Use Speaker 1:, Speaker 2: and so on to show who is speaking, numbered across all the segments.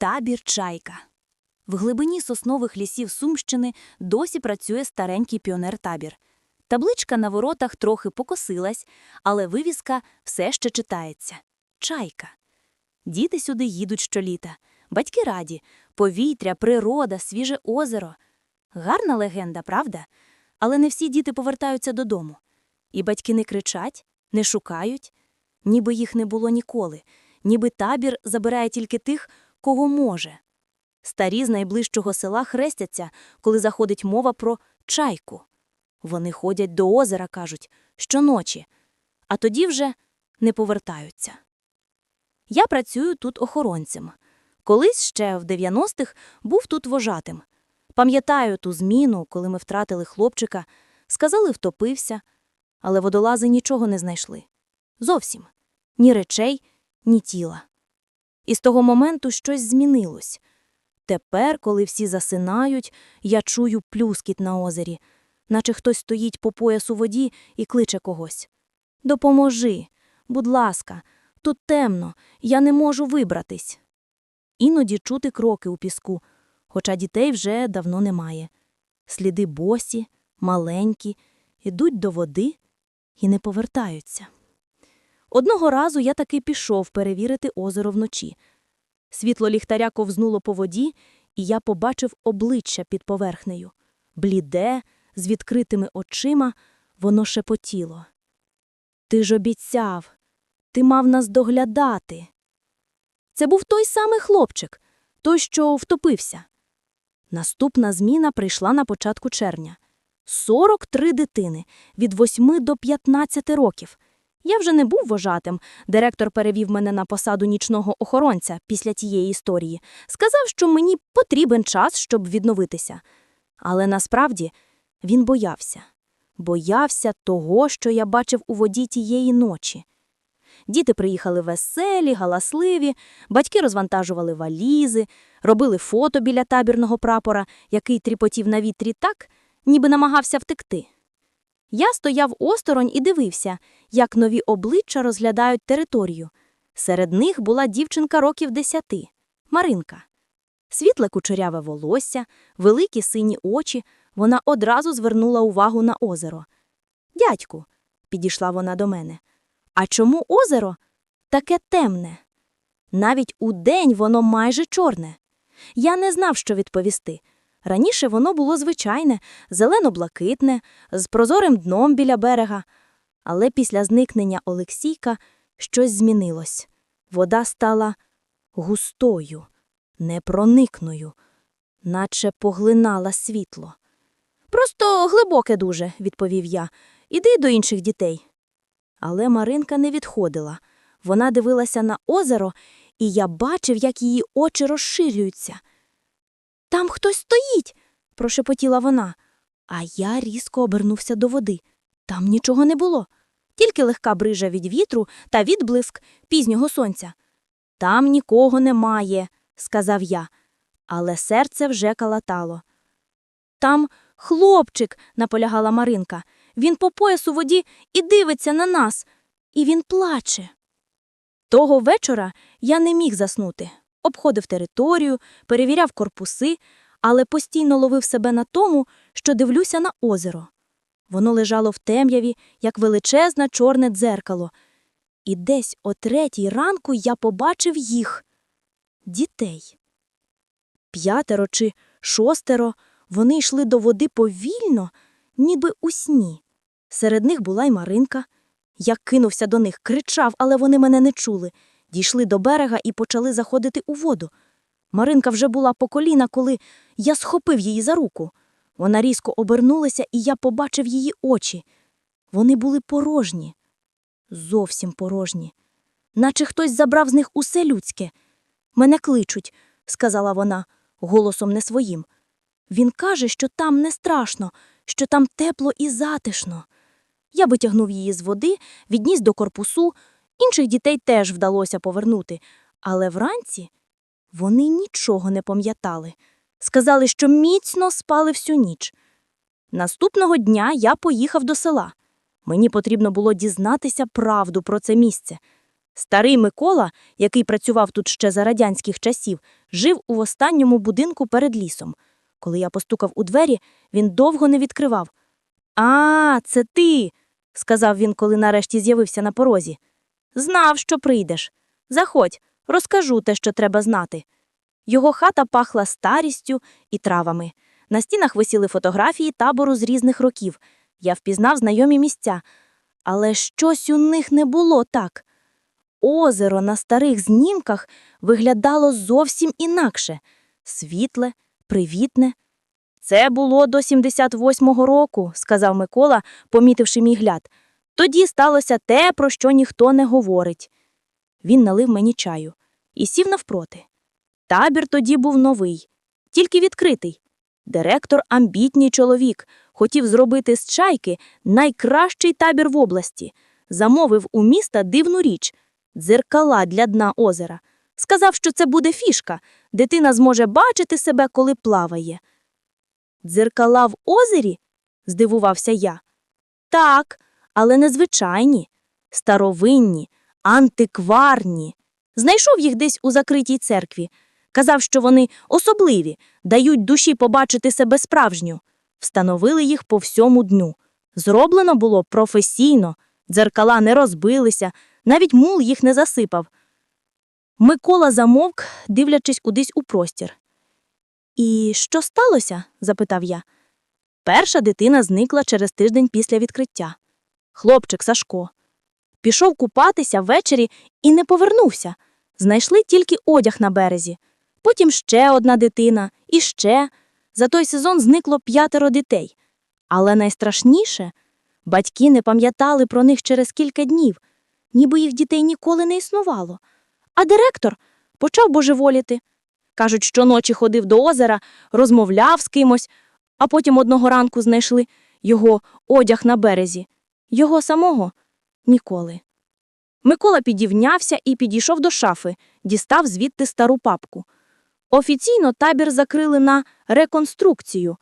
Speaker 1: Табір Чайка. В глибині соснових лісів Сумщини досі працює старенький піонер-табір. Табличка на воротах трохи покосилась, але вивіска все ще читається. Чайка. Діти сюди їдуть щоліта. Батьки раді. Повітря, природа, свіже озеро. Гарна легенда, правда? Але не всі діти повертаються додому. І батьки не кричать, не шукають, ніби їх не було ніколи, ніби табір забирає тільки тих, кого може. Старі з найближчого села хрестяться, коли заходить мова про чайку. Вони ходять до озера, кажуть, щоночі, а тоді вже не повертаються. Я працюю тут охоронцем. Колись ще в 90-х був тут вожатим. Пам'ятаю ту зміну, коли ми втратили хлопчика, сказали, втопився, але водолази нічого не знайшли. Зовсім ні речей, ні тіла. І з того моменту щось змінилось. Тепер, коли всі засинають, я чую плюскіт на озері, наче хтось стоїть по пояс у воді і кличе когось. Допоможи, будь ласка, тут темно, я не можу вибратись. Іноді чути кроки у піску, хоча дітей вже давно немає. Сліди босі, маленькі, ідуть до води і не повертаються. Одного разу я таки пішов перевірити озеро вночі. Світло ліхтаря ковзнуло по воді, і я побачив обличчя під поверхнею. Бліде, з відкритими очима, воно шепотіло. Ти ж обіцяв, ти мав нас доглядати. Це був той самий хлопчик, той, що втопився. Наступна зміна прийшла на початку червня. 43 дитини від 8 до 15 років. Я вже не був вожатим. Директор перевів мене на посаду нічного охоронця після тієї історії. Сказав, що мені потрібен час, щоб відновитися. Але насправді він боявся. Боявся того, що я бачив у воді тієї ночі. Діти приїхали веселі, галасливі, батьки розвантажували валізи, робили фото біля табірного прапора, який тріпотів на вітрі так, ніби намагався втекти. Я стояв осторонь і дивився, як нові обличчя розглядають територію. Серед них була дівчинка років десяти – Маринка. Світле кучеряве волосся, великі сині очі, вона одразу звернула увагу на озеро. Дядьку, підійшла вона до мене. А чому озеро таке темне? Навіть удень воно майже чорне. Я не знав, що відповісти. Раніше воно було звичайне, зелено-блакитне, з прозорим дном біля берега. Але після зникнення Олексійка щось змінилось. Вода стала густою, непроникною, наче поглинала світло. Просто глибоке дуже, відповів я. Іди до інших дітей. Але Маринка не відходила. Вона дивилася на озеро, і я бачив, як її очі розширюються. Там хтось стоїть, прошепотіла вона. А я різко обернувся до води. Там нічого не було, тільки легка брижа від вітру та відблиск пізнього сонця. Там нікого немає, сказав я, але серце вже калатало. Там хлопчик, наполягала Маринка. Він по пояс у воді і дивиться на нас, і він плаче. Того вечора я не міг заснути. Обходив територію, перевіряв корпуси, але постійно ловив себе на тому, що дивлюся на озеро. Воно лежало в темряві, як величезне чорне дзеркало. І десь о третій ранку я побачив їх дітей. П'ятеро чи шостеро вони йшли до води повільно, ніби у сні. Серед них була й Маринка. Я кинувся до них, кричав, але вони мене не чули. Дійшли до берега і почали заходити у воду. Маринка вже була по коліна, коли я схопив її за руку. Вона різко обернулася, і я побачив її очі. Вони були порожні, зовсім порожні, наче хтось забрав з них усе людське. Мене кличуть, сказала вона, голосом не своїм. Він каже, що там не страшно, що там тепло і затишно. Я витягнув її з води, відніс до корпусу. Інших дітей теж вдалося повернути, але вранці вони нічого не пам'ятали. Сказали, що міцно спали всю ніч. Наступного дня я поїхав до села. Мені потрібно було дізнатися правду про це місце. Старий Микола, який працював тут ще за радянських часів, жив у останньому будинку перед лісом. Коли я постукав у двері, він довго не відкривав. А, це ти, сказав він, коли нарешті з'явився на порозі. Знав, що прийдеш. Заходь, розкажу те, що треба знати. Його хата пахла старістю і травами. На стінах висіли фотографії табору з різних років. Я впізнав знайомі місця, але щось у них не було так. Озеро на старих знімках виглядало зовсім інакше світле, привітне. Це було до 78-го року, сказав Микола, помітивши мій гляд. Тоді сталося те, про що ніхто не говорить. Він налив мені чаю і сів навпроти. Табір тоді був новий, тільки відкритий. Директор амбітній чоловік, хотів зробити з чайки найкращий табір в області. Замовив у міста дивну річ дзеркала для дна озера. Сказав, що це буде фішка, дитина зможе бачити себе, коли плаває. Дзеркала в озері? здивувався я. Так, але незвичайні, старовинні, антикварні. Знайшов їх десь у закритій церкві. Казав, що вони особливі, дають душі побачити себе справжню. Встановили їх по всьому дню. Зроблено було професійно, дзеркала не розбилися, навіть мул їх не засипав. Микола замовк, дивлячись кудись у простір. І що сталося? запитав я. Перша дитина зникла через тиждень після відкриття. Хлопчик Сашко. Пішов купатися ввечері і не повернувся. Знайшли тільки одяг на березі. Потім ще одна дитина, і ще. За той сезон зникло п'ятеро дітей. Але найстрашніше батьки не пам'ятали про них через кілька днів, ніби їх дітей ніколи не існувало. А директор почав божеволіти. Кажуть, що ночі ходив до озера, розмовляв з кимось, а потім одного ранку знайшли його одяг на березі. Його самого ніколи. Микола підівнявся і підійшов до шафи, дістав звідти стару папку. Офіційно табір закрили на реконструкцію,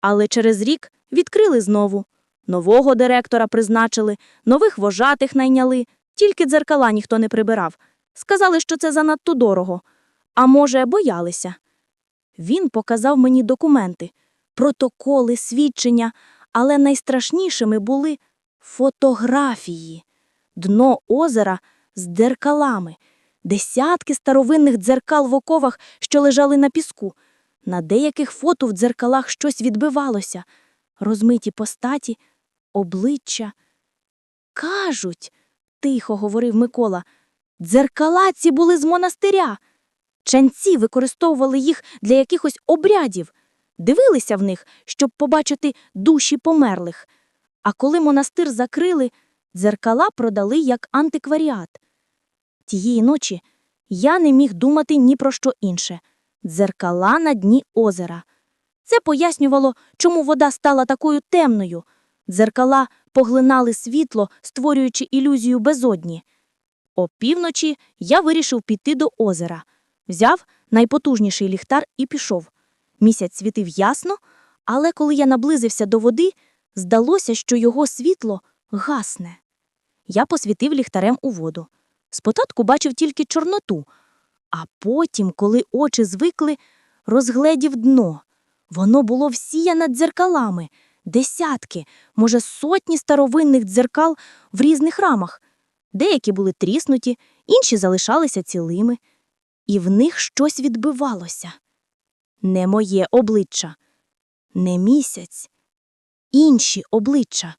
Speaker 1: але через рік відкрили знову. Нового директора призначили, нових вожатих найняли, тільки дзеркала ніхто не прибирав. Сказали, що це занадто дорого. А може, боялися. Він показав мені документи, протоколи, свідчення, але найстрашнішими були фотографії. Дно озера з дзеркалами, десятки старовинних дзеркал в оковах, що лежали на піску. На деяких фото в дзеркалах щось відбивалося, розмиті постаті, обличчя. Кажуть, тихо говорив Микола, дзеркала ці були з монастиря. Ченці використовували їх для якихось обрядів, дивилися в них, щоб побачити душі померлих. А коли монастир закрили, дзеркала продали як антикваріат. Тієї ночі я не міг думати ні про що інше дзеркала на дні озера. Це пояснювало, чому вода стала такою темною. Дзеркала поглинали світло, створюючи ілюзію безодні. Опівночі я вирішив піти до озера. Взяв найпотужніший ліхтар і пішов. Місяць світив ясно, але коли я наблизився до води, здалося, що його світло гасне. Я посвітив ліхтарем у воду. Спочатку бачив тільки чорноту, а потім, коли очі звикли, розгледів дно. Воно було всіяне дзеркалами, десятки, може, сотні старовинних дзеркал в різних рамах. Деякі були тріснуті, інші залишалися цілими, і в них щось відбивалося. Не моє обличчя, не місяць, інші обличчя,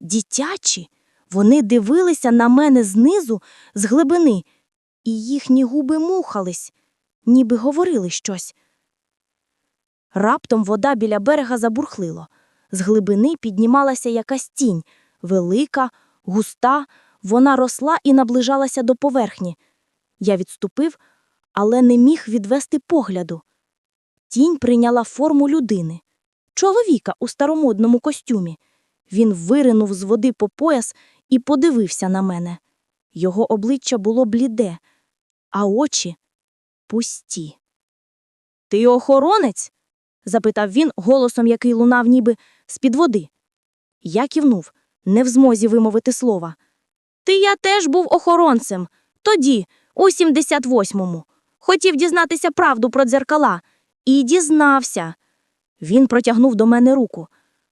Speaker 1: дитячі, вони дивилися на мене знизу, з глибини, і їхні губи мухались, ніби говорили щось. Раптом вода біля берега забурхлило. З глибини піднімалася якась тінь, велика, густа, вона росла і наближалася до поверхні. Я відступив, але не міг відвести погляду. Тінь прийняла форму людини, чоловіка у старомодному костюмі. Він виринув з води по пояс і подивився на мене. Його обличчя було бліде, а очі пусті. Ти охоронець? запитав він голосом, який лунав ніби з-під води. Я кивнув, не в змозі вимовити слова. Ти я теж був охоронцем,
Speaker 2: Тоді, у 78-му, хотів дізнатися правду про дзеркала. І дізнався. Він протягнув до мене руку.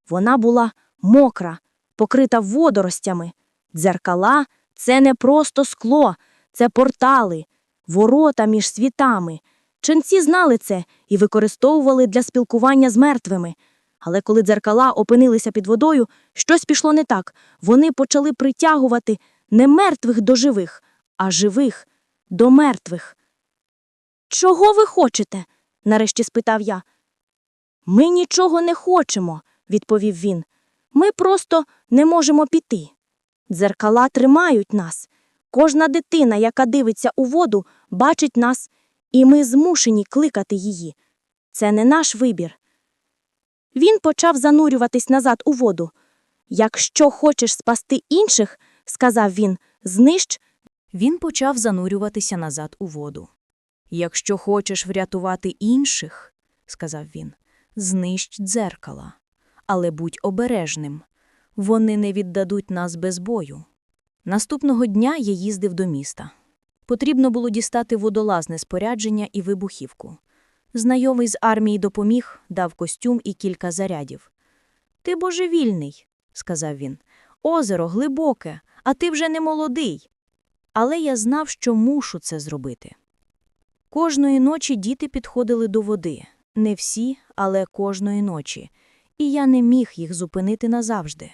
Speaker 2: Вона була мокра, покрита водоростями. Дзеркала це не просто скло, це портали, ворота між світами. Ченці знали це і використовували для спілкування з мертвими. Але коли дзеркала опинилися під водою, щось пішло не так. Вони почали притягувати не мертвих до живих, а живих до мертвих. Чого ви хочете? нарешті спитав я. Ми нічого не хочемо, відповів він. Ми просто не можемо піти. Дзеркала тримають нас. Кожна дитина, яка дивиться у воду, бачить нас, і ми змушені кликати її. Це не наш вибір. Він почав занурюватись назад у воду. Якщо хочеш спасти інших, сказав він, знищ.
Speaker 1: Він почав занурюватися назад у воду. Якщо хочеш врятувати інших, сказав він, знищ дзеркала. Але будь обережним. Вони не віддадуть нас без бою. Наступного дня я їздив до міста. Потрібно було дістати водолазне спорядження і вибухівку. Знайомий з армії допоміг, дав костюм і кілька зарядів. Ти божевільний, сказав він. Озеро глибоке, а ти вже не молодий. Але я знав, що мушу це зробити. Кожної ночі діти підходили до води. Не всі, але кожної ночі. І я не міг їх зупинити назавжди.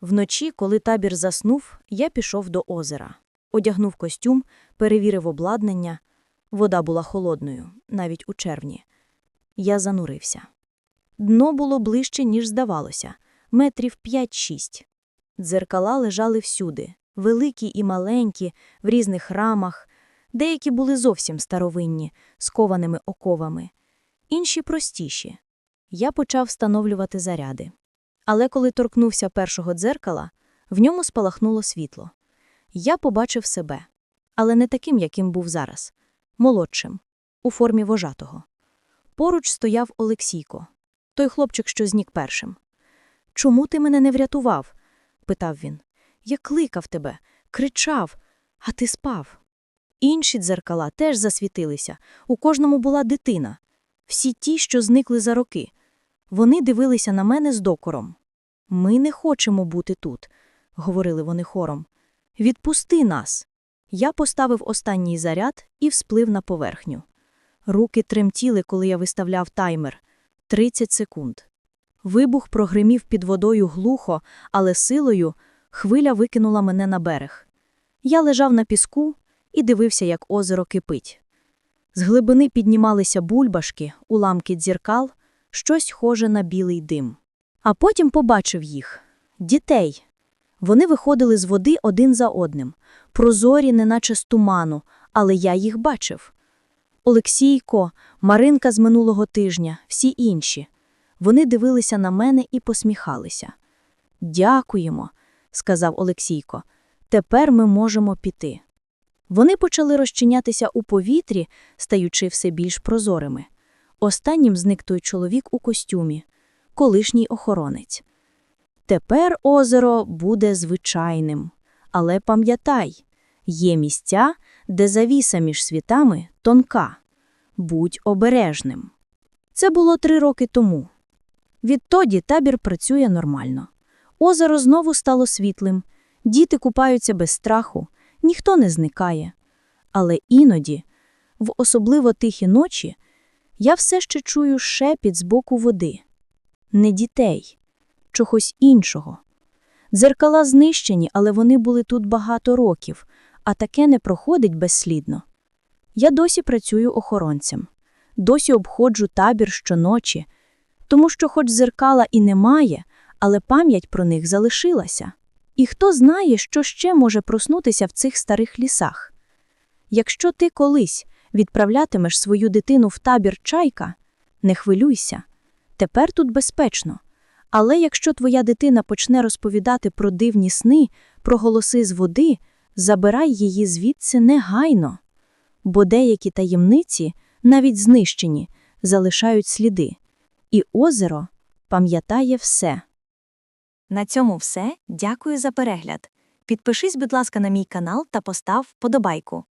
Speaker 1: Вночі, коли табір заснув, я пішов до озера. Одягнув костюм, перевірив обладнання. Вода була холодною, навіть у червні. Я занурився. Дно було ближче, ніж здавалося, метрів 5-6. Дзеркала лежали всюди, великі і маленькі, в різних рамах. Деякі були зовсім старовинні, з кованими оковами, інші простіші. Я почав встановлювати заряди. Але коли торкнувся першого дзеркала, в ньому спалахнуло світло. Я побачив себе, але не таким, яким був зараз, молодшим, у формі вожатого. Поруч стояв Олексійко, той хлопчик, що знік першим. Чому ти мене не врятував? питав він. Я кликав тебе, кричав, а ти спав. Інші дзеркала теж засвітилися, у кожному була дитина. Всі ті, що зникли за роки. Вони дивилися на мене з докором. Ми не хочемо бути тут, говорили вони хором. Відпусти нас. Я поставив останній заряд і всплив на поверхню. Руки тремтіли, коли я виставляв таймер 30 секунд. Вибух прогримів під водою глухо, але силою хвиля викинула мене на берег. Я лежав на піску і дивився, як озеро кипить. З глибини піднімалися бульбашки, уламки дзіркал, щось схоже на білий дим. А потім побачив їх дітей. Вони виходили з води один за одним, прозорі, неначе з туману, але я їх бачив. Олексійко, Маринка з минулого тижня, всі інші. Вони дивилися на мене і посміхалися. Дякуємо, сказав Олексійко. Тепер ми можемо піти. Вони почали розчинятися у повітрі, стаючи все більш прозорими. Останнім зник той чоловік у костюмі, колишній охоронець. Тепер озеро буде звичайним. Але пам'ятай, є місця, де завіса між світами тонка. Будь обережним. Це було три роки тому. Відтоді табір працює нормально. Озеро знову стало світлим, діти купаються без страху, ніхто не зникає. Але іноді, в особливо тихі ночі, я все ще чую шепіт з боку води. Не дітей, чогось іншого. Дзеркала знищені, але вони були тут багато років, а таке не проходить безслідно. Я досі працюю охоронцем, досі обходжу табір щоночі, тому що, хоч дзеркала і немає, але пам'ять про них залишилася. І хто знає, що ще може проснутися в цих старих лісах. Якщо ти колись відправлятимеш свою дитину в табір чайка, не хвилюйся, тепер тут безпечно. Але якщо твоя дитина почне розповідати про дивні сни, про голоси з води, забирай її звідси негайно. Бо деякі таємниці, навіть знищені, залишають сліди, і озеро пам'ятає все.
Speaker 3: На цьому все. Дякую за перегляд.
Speaker 1: Підпишись, будь ласка, на мій канал та постав вподобайку.